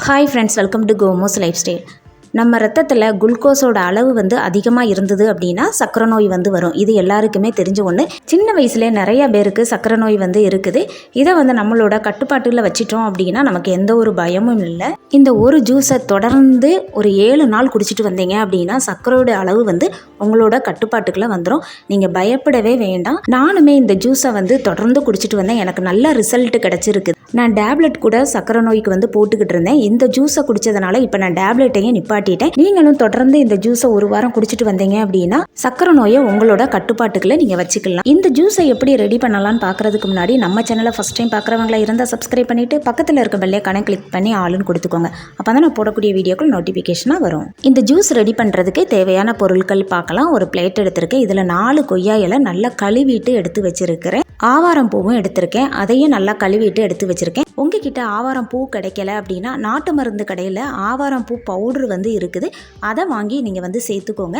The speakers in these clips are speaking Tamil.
Hi friends welcome to Komos lifestyle நம்ம ரத்தத்தில் குளுக்கோஸோட அளவு வந்து அதிகமாக இருந்தது அப்படின்னா சக்கரை நோய் வந்து வரும். இது எல்லாருக்குமே தெரிஞ்ச ஒன்று சின்ன வயசுலேயே நிறைய பேருக்கு சக்கரை நோய் வந்து இருக்குது. இதை வந்து நம்மளோட கட்டுப்பாட்டில் வச்சிட்டோம் அப்படின்னா நமக்கு எந்த ஒரு பயமும் இல்லை. இந்த ஒரு ஜூஸை தொடர்ந்து ஒரு ஏழு நாள் குடிச்சிட்டு வந்தீங்க அப்படின்னா சர்க்கரையோட அளவு வந்து உங்களோட கட்டுப்பாட்டுக்குள்ளே வந்துடும் நீங்கள் பயப்படவே வேண்டாம். நானுமே இந்த ஜூஸை வந்து தொடர்ந்து குடிச்சிட்டு வந்தேன். எனக்கு நல்ல ரிசல்ட் கிடச்சிருக்கு. நான் டேப்லெட் கூட சக்கரை நோய்க்கு வந்து போட்டுக்கிட்டு இருந்தேன். இந்த ஜூஸை குடிச்சதுனால இப்போ நான் டேப்லெட்டையும் நிப்பாட்டிட்டேன். நீங்களும் தொடர்ந்து இந்த ஜூஸை ஒரு வாரம் குடிச்சிட்டு வந்தீங்க அப்படின்னா சக்கரை நோயை உங்களோட கட்டுப்பாட்டுக்குள்ள நீங்கள் வச்சுக்கலாம். இந்த ஜூஸை எப்படி ரெடி பண்ணலாம்னு பார்க்கறதுக்கு முன்னாடி நம்ம சேனலை ஃபஸ்ட் டைம் பார்க்குறவங்களா இருந்தால் சப்ஸ்கிரைப் பண்ணிட்டு பக்கத்தில் இருக்க பெல்லைக்கான கிளிக் பண்ணி ஆளுன்னு கொடுத்துக்கோங்க. அப்போ தான் நான் போடக்கூடிய வீடியோக்கள் நோட்டிஃபிகேஷனாக வரும். இந்த ஜூஸ் ரெடி பண்ணுறதுக்கு தேவையான பொருட்கள் பார்க்கலாம் ஒரு பிளேட் எடுத்திருக்கேன். இதில் நாலு கொய்யா இலை நல்லா கழுவிட்டு எடுத்து வச்சிருக்கிறேன். ஆவாரம் பூவும் எடுத்திருக்கேன். அதையும் நல்லா கழுவிட்டு எடுத்து வச்சு வச்சுருக்கேன். உங்ககிட்ட ஆவாரம் பூ கிடைக்கல அப்படின்னா நாட்டு மருந்து கடையில் ஆவாரம் பூ பவுடர் வந்து இருக்குது. அதை வாங்கி நீங்கள் வந்து சேர்த்துக்கோங்க.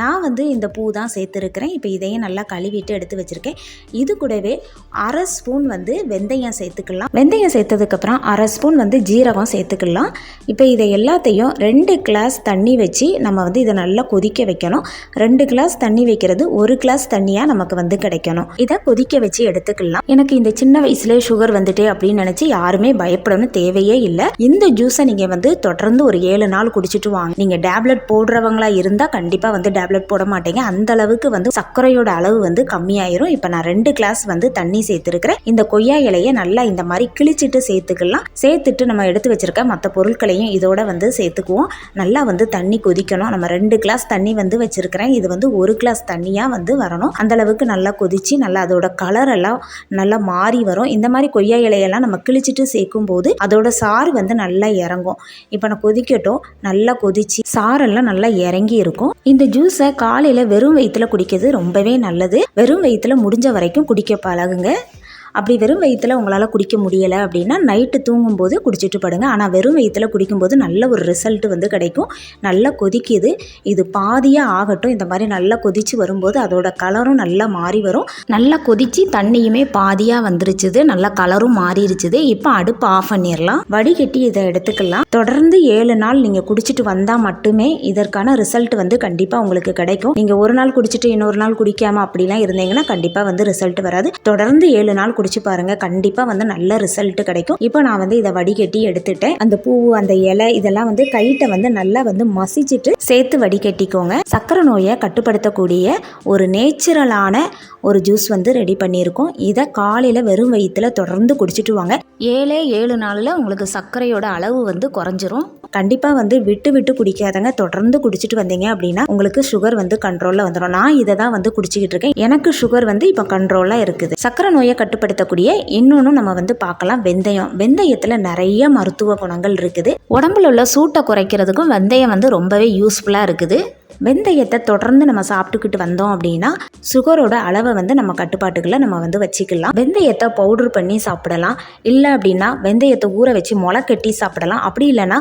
நான் வந்து இந்த பூ தான் சேர்த்துருக்கிறேன். இப்போ இதையும் நல்லா கழுவிட்டு எடுத்து வச்சுருக்கேன். இது கூடவே அரை ஸ்பூன் வந்து வெந்தயம் சேர்த்துக்கலாம். வெந்தயம் சேர்த்ததுக்கப்புறம் அரை ஸ்பூன் வந்து ஜீரகம் சேர்த்துக்கலாம். இப்போ இதை எல்லாத்தையும் ரெண்டு கிளாஸ் தண்ணி வச்சு நம்ம வந்து இதை நல்லா கொதிக்க வைக்கணும். ரெண்டு கிளாஸ் தண்ணி வைக்கிறது ஒரு கிளாஸ் தண்ணியாக நமக்கு வந்து கிடைக்கணும். இதை கொதிக்க வச்சு எடுத்துக்கலாம். எனக்கு இந்த சின்ன வயசுலேயே சுகர் வந்துட்டு அப்படின்னு நினச்சி யாருமே பயப்படணும் தேவையே இல்லை. இந்த ஜூஸை நீங்கள் வந்து தொடர்ந்து ஒரு ஏழு நாள் குடிச்சிட்டு வாங்க. நீங்கள் டேப்லெட் போடுறவங்களா இருந்தால் கண்டிப்பாக வந்து டேப்லெட் போட மாட்டீங்க. அந்த அளவுக்கு வந்து சர்க்கரையோட அளவு வந்து கம்மியாயிரும். இப்போ நான் ரெண்டு கிளாஸ் வந்து தண்ணி சேர்த்துருக்கிறேன். இந்த கொய்யா இலையை நல்லா இந்த மாதிரி கிழிச்சிட்டு சேர்த்துக்கலாம். சேர்த்துட்டு நம்ம எடுத்து வச்சிருக்க மற்ற பொருட்களையும் இதோட வந்து சேர்த்துக்குவோம். நல்லா வந்து தண்ணி கொதிக்கணும். நம்ம ரெண்டு கிளாஸ் தண்ணி வந்து வச்சிருக்கிறேன். இது வந்து ஒரு கிளாஸ் தண்ணியாக வந்து வரணும். அந்த அளவுக்கு நல்லா கொதிச்சு நல்லா அதோட கலர் எல்லாம் நல்லா மாறி வரும். இந்த மாதிரி கொய்யா இலையெல்லாம் நம்ம கிழிச்சிட்டு சேர்க்கும் போது அதோட சாறு வந்து நல்லா இறங்கும். இப்போ நான் கொதிக்கட்டும் நல்லா கொதிச்சு சாரெல்லாம் நல்லா இறங்கி இருக்கும். இந்த ஜூஸை காலையில் வெறும் வயிற்றுல குடிக்கிறது ரொம்பவே நல்லது. வெறும் வயிற்றுல முடிஞ்ச வரைக்கும் குடிக்க பழகுங்க. அப்படி வெறும் வயிற்றுல உங்களால் குடிக்க முடியலை அப்படின்னா நைட்டு தூங்கும்போது குடிச்சிட்டு படுங்க. ஆனால் வெறும் வயிற்றுல குடிக்கும்போது நல்ல ஒரு ரிசல்ட் வந்து கிடைக்கும். நல்லா கொதிக்குது. இது பாதியாக ஆகட்டும். இந்த மாதிரி நல்லா கொதித்து வரும்போது அதோட கலரும் நல்லா மாறி வரும். நல்லா கொதிச்சு தண்ணியுமே பாதியாக வந்துருச்சுது. நல்லா கலரும் மாறிடுச்சுது இப்போ அடுப்பு ஆஃப் பண்ணிடலாம் வடிகட்டி இதை எடுத்துக்கலாம். தொடர்ந்து ஏழு நாள் நீங்கள் குடிச்சிட்டு வந்தால் மட்டுமே இதற்கான ரிசல்ட் வந்து கண்டிப்பாக உங்களுக்கு கிடைக்கும். நீங்கள் ஒரு நாள் குடிச்சிட்டு இன்னொரு நாள் குடிக்காம அப்படிலாம் இருந்தீங்கன்னா கண்டிப்பாக வந்து ரிசல்ட் வராது. தொடர்ந்து ஏழு நாள் குடிச்சு பாருங்க. கண்டிப்பாக வந்து நல்ல ரிசல்ட் கிடைக்கும். இப்போ நான் வந்து இதை வடிகட்டி எடுத்துட்டேன். அந்த பூ அந்த இலை இதெல்லாம் வந்து கைட்டை வந்து நல்லா வந்து மசிச்சுட்டு சேர்த்து வடிகட்டிக்கோங்க. சக்கரை நோயை கட்டுப்படுத்தக்கூடிய ஒரு நேச்சுரலான ஒரு ஜூஸ் வந்து ரெடி பண்ணியிருக்கோம். இதை காலையில் வெறும் வயிற்றுல தொடர்ந்து குடிச்சிட்டு வாங்க. ஏழே ஏழு நாளில் உங்களுக்கு சர்க்கரையோட அளவு வந்து குறைஞ்சிரும். கண்டிப்பாக வந்து விட்டு விட்டு குடிக்காதங்க. தொடர்ந்து குடிச்சிட்டு வந்தீங்க அப்படின்னா உங்களுக்கு சுகர் வந்து கண்ட்ரோலில் வந்துடும் நான் இதை தான் வந்து குடிச்சிக்கிட்டு இருக்கேன். எனக்கு சுகர் வந்து இப்போ கண்ட்ரோலாக இருக்குது. சக்கரை நோயை கட்டுப்படுத்தக்கூடிய இன்னொன்று நம்ம வந்து பார்க்கலாம் வெந்தயம். வெந்தயத்தில் நிறைய மருத்துவ குணங்கள் இருக்குது. உடம்புல உள்ள சூட்டை குறைக்கிறதுக்கும் வெந்தயம் வந்து ரொம்பவே யூஸ்ஃபுல்லாக இருக்குது. வெந்தயத்தை தொடர்ந்து நம்ம சாப்பிட்டுக்கிட்டு வந்தோம் அப்படின்னா சுகரோட அளவை வந்து நம்ம கட்டுப்பாட்டுக்குள்ள நம்ம வந்து வச்சுக்கலாம். வெந்தயத்தை பவுடர் பண்ணி சாப்பிடலாம். இல்லை அப்படின்னா வெந்தயத்தை ஊற வச்சு முளை கட்டி சாப்பிடலாம். அப்படி இல்லைன்னா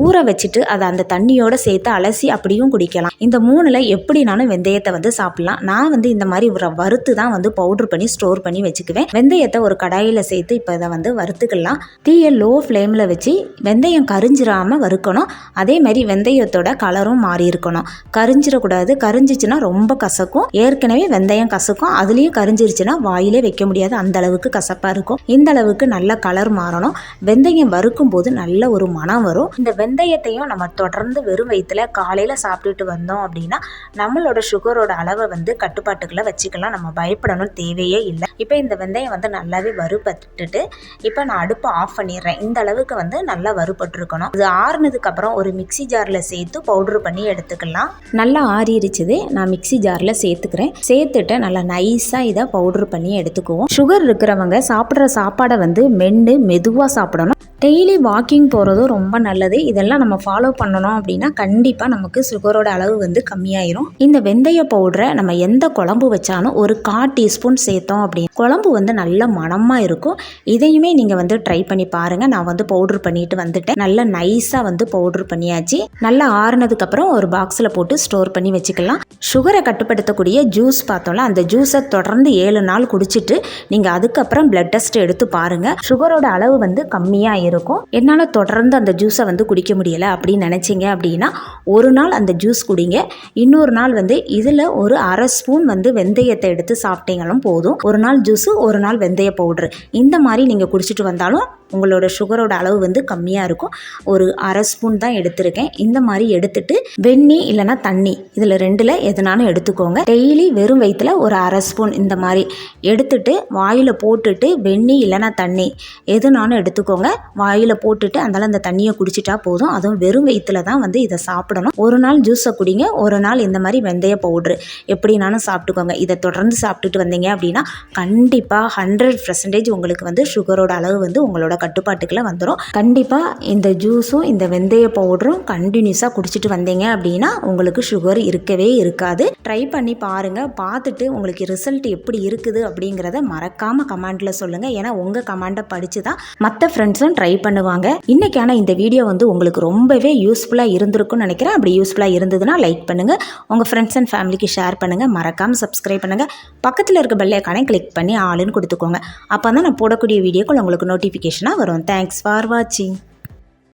ஊற வச்சுட்டு அதை அந்த தண்ணியோட சேர்த்து அலசி அப்படியும் குடிக்கலாம். இந்த மூணில் எப்படினாலும் வெந்தயத்தை வந்து சாப்பிடலாம்? நான் வந்து இந்த மாதிரி வறுத்து தான் வந்து பவுடர் பண்ணி ஸ்டோர் பண்ணி வச்சுக்குவேன். வெந்தயத்தை ஒரு கடாயில் சேர்த்து இப்போ இதை வந்து வறுத்துக்கலாம். தீயை லோ ஃப்ளேமில் வச்சு வெந்தயம் கரிஞ்சிராமல் வறுக்கணும். அதே மாதிரி வெந்தயத்தோட கலரும் மாறி இருக்கணும் கரிஞ்சிடக்கூடாது. கரிஞ்சிச்சுன்னா ரொம்ப கசக்கும். ஏற்கனவே வெந்தயம் கசக்கும். அதுலேயும் கரிஞ்சிருச்சுன்னா வாயிலே வைக்க முடியாது. அந்த அளவுக்கு கசப்பாக இருக்கும். இந்த அளவுக்கு நல்ல கலர் மாறணும். வெந்தயம் வறுக்கும் போது நல்ல ஒரு மனம் வரும். இந்த வெந்தயத்தையும் நம்ம தொடர்ந்து வெறும் வயிற்றுல காலையில் சாப்பிட்டுட்டு வந்தோம் அப்படின்னா நம்மளோட சுகரோட அளவை வந்து கட்டுப்பாட்டுக்குள்ள வச்சுக்கலாம். நம்ம பயப்படணும் தேவையே இல்லை. இப்போ இந்த வெந்தயம் வந்து நல்லாவே வறுபட்டுட்டு இப்போ நான் அடுப்பை ஆஃப் பண்ணிடுறேன். இந்த அளவுக்கு வந்து நல்லா வறுபட்டுருக்கணும். இது ஆறுனதுக்கு அப்புறம் ஒரு மிக்ஸி ஜாரில் சேர்த்து பவுடர் பண்ணி எடுத்துக்கலாம். நல்லா ஆறிடுச்சுது நான் மிக்ஸி ஜாரில் சேர்த்துக்கிறேன். சேர்த்துட்டு நல்லா நைஸாக இதை பவுடர் பண்ணி எடுத்துக்குவோம். சுகர் இருக்கிறவங்க சாப்பிட்ற சாப்பாடை வந்து மென்று மெதுவாக சாப்பிடணும். டெய்லி வாக்கிங் போகிறதும் ரொம்ப நல்லது. இதெல்லாம் நம்ம ஃபாலோ பண்ணணும் அப்படின்னா கண்டிப்பாக நமக்கு சுகரோட அளவு வந்து கம்மியாயிரும். இந்த வெந்தய பவுடரை நம்ம எந்த குழம்பு வச்சாலும் ஒரு கா டீஸ்பூன் சேர்த்தோம் அப்படின்னு குழம்பு வந்து நல்ல மணமாக இருக்கும். இதையுமே நீங்கள் வந்து ட்ரை பண்ணி பாருங்கள் நான் வந்து பவுடர் பண்ணிட்டு வந்துட்டேன். நல்லா நைஸாக வந்து பவுடர் பண்ணியாச்சு. நல்லா ஆறுனதுக்கப்புறம் ஒரு பாக்ஸில் போட்டு போட்டு ஸ்டோர் பண்ணி வச்சுக்கலாம். சுகரை கட்டுப்படுத்தக்கூடிய ஜூஸ் பார்த்தோம்ல அந்த ஜூஸை தொடர்ந்து ஏழு நாள் குடிச்சிட்டு நீங்கள் அதுக்கப்புறம் பிளட் டெஸ்ட் எடுத்து பாருங்கள் சுகரோட அளவு வந்து கம்மியாக இருக்கும். என்னால் தொடர்ந்து அந்த ஜூஸை வந்து குடிக்க முடியலை அப்படின்னு நினச்சிங்க அப்படின்னா ஒரு நாள் அந்த ஜூஸ் குடிங்க. இன்னொரு நாள் வந்து இதில் ஒரு அரை ஸ்பூன் வந்து வெந்தயத்தை எடுத்து சாப்பிட்டீங்களும் போதும். ஒரு நாள் ஜூஸு ஒரு நாள் வெந்தய பவுட்ரு. இந்த மாதிரி நீங்கள் குடிச்சிட்டு வந்தாலும் உங்களோட சுகரோட அளவு வந்து கம்மியாக இருக்கும். ஒரு அரை ஸ்பூன் தான் எடுத்திருக்கேன். இந்த மாதிரி எடுத்துட்டு வெந்நி இல்லைன்னா தண்ணி. இதில் ரெண்டில் எதுனாலும் எடுத்துக்கோங்க. டெய்லி வெறும் வயிற்றுல ஒரு அரை ஸ்பூன் இந்த மாதிரி எடுத்துட்டு வாயில் போட்டுட்டு வெந்நி இல்லைன்னா தண்ணி எதுனாலும் எடுத்துக்கோங்க. வாயில் போட்டுட்டு அதனால் அந்த தண்ணியை குடிச்சிட்டா போதும். அதுவும் வெறும் வயிற்றுல தான் வந்து இதை சாப்பிடணும். ஒரு நாள் ஜூஸை குடிங்க. ஒரு நாள் இந்த மாதிரி வெந்தய பவுட்ரு எப்படினாலும் சாப்பிட்டுக்கோங்க. இதை தொடர்ந்து சாப்பிட்டுட்டு வந்தீங்க அப்படின்னா கண்டிப்பாக ஹண்ட்ரட் பர்சன்டேஜ் உங்களுக்கு வந்து சுகரோட அளவு வந்து உங்களோட கட்டுப்பாட்டுக்குள்ள வந்துடும் கண்டிப்பாக இந்த ஜூஸும் இந்த வெந்தய பவுடரும் கண்டினியூஸாக குடிச்சிட்டு வந்தீங்க அப்படின்னா உங்களுக்கு சுகர் இருக்கவே இருக்காது. ட்ரை பண்ணி பாருங்கள் பார்த்துட்டு உங்களுக்கு ரிசல்ட் எப்படி இருக்குது அப்படிங்கிறத மறக்காமல் கமெண்ட்டில் சொல்லுங்கள் ஏன்னா உங்கள் கமெண்டை படித்து தான் மற்ற ஃப்ரெண்ட்ஸும் ட்ரை பண்ணுவாங்க. இன்றைக்கான இந்த வீடியோ வந்து உங்களுக்கு ரொம்பவே யூஸ்ஃபுல்லாக இருந்திருக்கும்னு நினைக்கிறேன். அப்படி யூஸ்ஃபுல்லாக இருந்ததுன்னா லைக் பண்ணுங்கள் உங்கள் ஃப்ரெண்ட்ஸ் அண்ட் ஃபேமிலிக்கு ஷேர் பண்ணுங்கள் மறக்காமல் சப்ஸ்கிரைப் பண்ணுங்கள் பக்கத்தில் இருக்க பெல் ஐக்கானை கிளிக் பண்ணி ஆளுன்னு கொடுத்துக்கோங்க. அப்போ தான் நான் போடக்கூடிய வீடியோக்கள் உங்களுக்கு நோட்டிஃபிகேஷனாக வரும். தேங்க்ஸ் ஃபார் வாட்சிங்